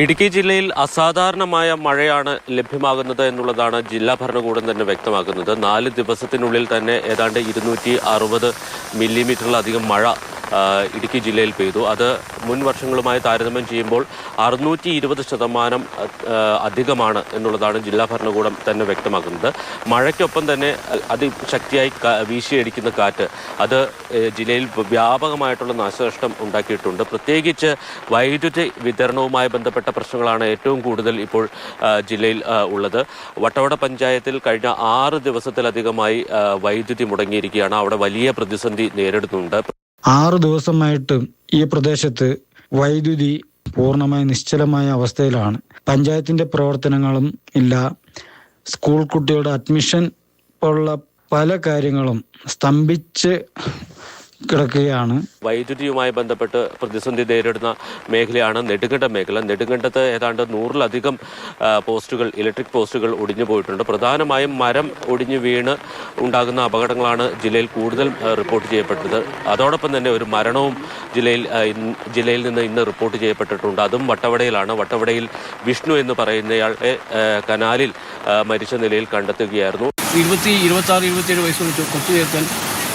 ഇടുക്കി ജില്ലയിൽ അസാധാരണമായ മഴയാണ് ലഭ്യമാകുന്നത് എന്നുള്ളതാണ് ജില്ലാ ഭരണകൂടം തന്നെ വ്യക്തമാക്കുന്നത്. നാല് ദിവസത്തിനുള്ളിൽ തന്നെ ഏതാണ്ട് ഇരുന്നൂറ്റി അറുപത് മില്ലിമീറ്ററിലധികം മഴ ഇടുക്കി ജില്ലയിൽ പെയ്തു. അത് മുൻ വർഷങ്ങളുമായി താരതമ്യം ചെയ്യുമ്പോൾ അറുന്നൂറ്റി ഇരുപത് ശതമാനം അധികമാണ് എന്നുള്ളതാണ് ജില്ലാ ഭരണകൂടം തന്നെ വ്യക്തമാക്കുന്നത്. മഴയ്ക്കൊപ്പം തന്നെ അതിശക്തിയായി വീശിയടിക്കുന്ന കാറ്റ് അത് ജില്ലയിൽ വ്യാപകമായിട്ടുള്ള നാശനഷ്ടം ഉണ്ടാക്കിയിട്ടുണ്ട്. പ്രത്യേകിച്ച് വൈദ്യുതി വിതരണവുമായി ബന്ധപ്പെട്ട പ്രശ്നങ്ങളാണ് ഏറ്റവും കൂടുതൽ ഇപ്പോൾ ജില്ലയിൽ ഉള്ളത്. വട്ടവട പഞ്ചായത്തിൽ കഴിഞ്ഞ ആറ് ദിവസത്തിലധികമായി വൈദ്യുതി മുടങ്ങിയിരിക്കുകയാണ്. അവിടെ വലിയ പ്രതിസന്ധി നേരിടുന്നുണ്ട്. ആറു ദിവസമായിട്ട് ഈ പ്രദേശത്ത് വൈദ്യുതി പൂർണമായി നിശ്ചലമായ അവസ്ഥയിലാണ്. പഞ്ചായത്തിന്റെ പ്രവർത്തനങ്ങളും ഇല്ല. സ്കൂൾ കുട്ടികളുടെ അഡ്മിഷൻ പോലുള്ള പല കാര്യങ്ങളും സ്തംഭിച്ച് കിടക്കുകയാണ്. വൈദ്യുതിയുമായി ബന്ധപ്പെട്ട് പ്രതിസന്ധി നേരിടുന്ന മേഖലയാണ് നെടുങ്കണ്ടം മേഖല. നെടുങ്കണ്ടത്ത് ഏതാണ്ട് നൂറിലധികം പോസ്റ്റുകൾ ഇലക്ട്രിക് പോസ്റ്റുകൾ ഒടിഞ്ഞു പോയിട്ടുണ്ട്. പ്രധാനമായും മരം ഒടിഞ്ഞു വീണ് ഉണ്ടാകുന്ന അപകടങ്ങളാണ് ജില്ലയിൽ കൂടുതൽ റിപ്പോർട്ട് ചെയ്യപ്പെട്ടത്. അതോടൊപ്പം തന്നെ ഒരു മരണവും ജില്ലയിൽ ജില്ലയിൽ നിന്ന് ഇന്ന് റിപ്പോർട്ട് ചെയ്യപ്പെട്ടിട്ടുണ്ട്. അതും വട്ടവടയിലാണ്. വട്ടവടയിൽ വിഷ്ണു എന്ന് പറയുന്നയാളെ കനാലിൽ മരിച്ച നിലയിൽ കണ്ടെത്തുകയായിരുന്നു. ഇരുപത്തി ഇരുപത്തി ആറ് ഇരുപത്തിയേഴ് വയസ്സ് കൊച്ചു ചേർത്തൻ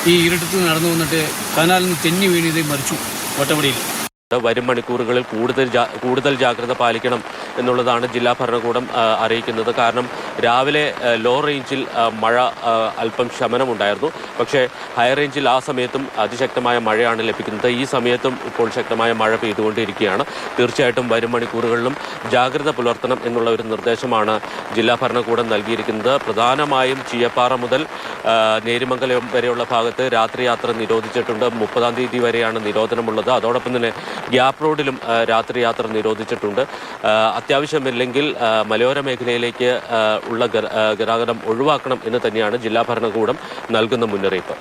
ഈ ഇരുട്ടത്ത് നടന്നു വന്നിട്ട് കനാലിൽ നിന്ന് തെന്നി വീണ് ഇത് മരിച്ചു വട്ടവടിയിൽ. വരും മണിക്കൂറുകളിൽ കൂടുതൽ കൂടുതൽ ജാഗ്രത പാലിക്കണം എന്നുള്ളതാണ് ജില്ലാ ഭരണകൂടം അറിയിക്കുന്നത്. കാരണം രാവിലെ ലോ റേഞ്ചിൽ മഴ അല്പം ശമനമുണ്ടായിരുന്നു. പക്ഷേ ഹൈ റേഞ്ചിൽ ആ സമയത്തും അതിശക്തമായ മഴയാണ് ലഭിക്കുന്നത്. ഈ സമയത്തും ഇപ്പോൾ ശക്തമായ മഴ പെയ്തുകൊണ്ടിരിക്കുകയാണ്. തീർച്ചയായിട്ടും വരും മണിക്കൂറുകളിലും ജാഗ്രത പുലർത്തണം എന്നുള്ള ഒരു നിർദ്ദേശമാണ് ജില്ലാ ഭരണകൂടം നൽകിയിരിക്കുന്നത്. പ്രധാനമായും ചീയപ്പാറ മുതൽ നേരിമംഗലം വരെയുള്ള ഭാഗത്ത് രാത്രി യാത്ര നിരോധിച്ചിട്ടുണ്ട്. മുപ്പതാം തീയതി വരെയാണ് നിരോധനമുള്ളത്. അതോടൊപ്പം തന്നെ ഗ്യാപ് റോഡിലും രാത്രി യാത്ര നിരോധിച്ചിട്ടുണ്ട്. അത്യാവശ്യമില്ലെങ്കിൽ മലയോര മേഖലയിലേക്ക് ഉള്ള ഗതാഗതം ഒഴിവാക്കണം എന്ന് തന്നെയാണ് ജില്ലാ ഭരണകൂടം നൽകുന്ന മുന്നറിയിപ്പ്.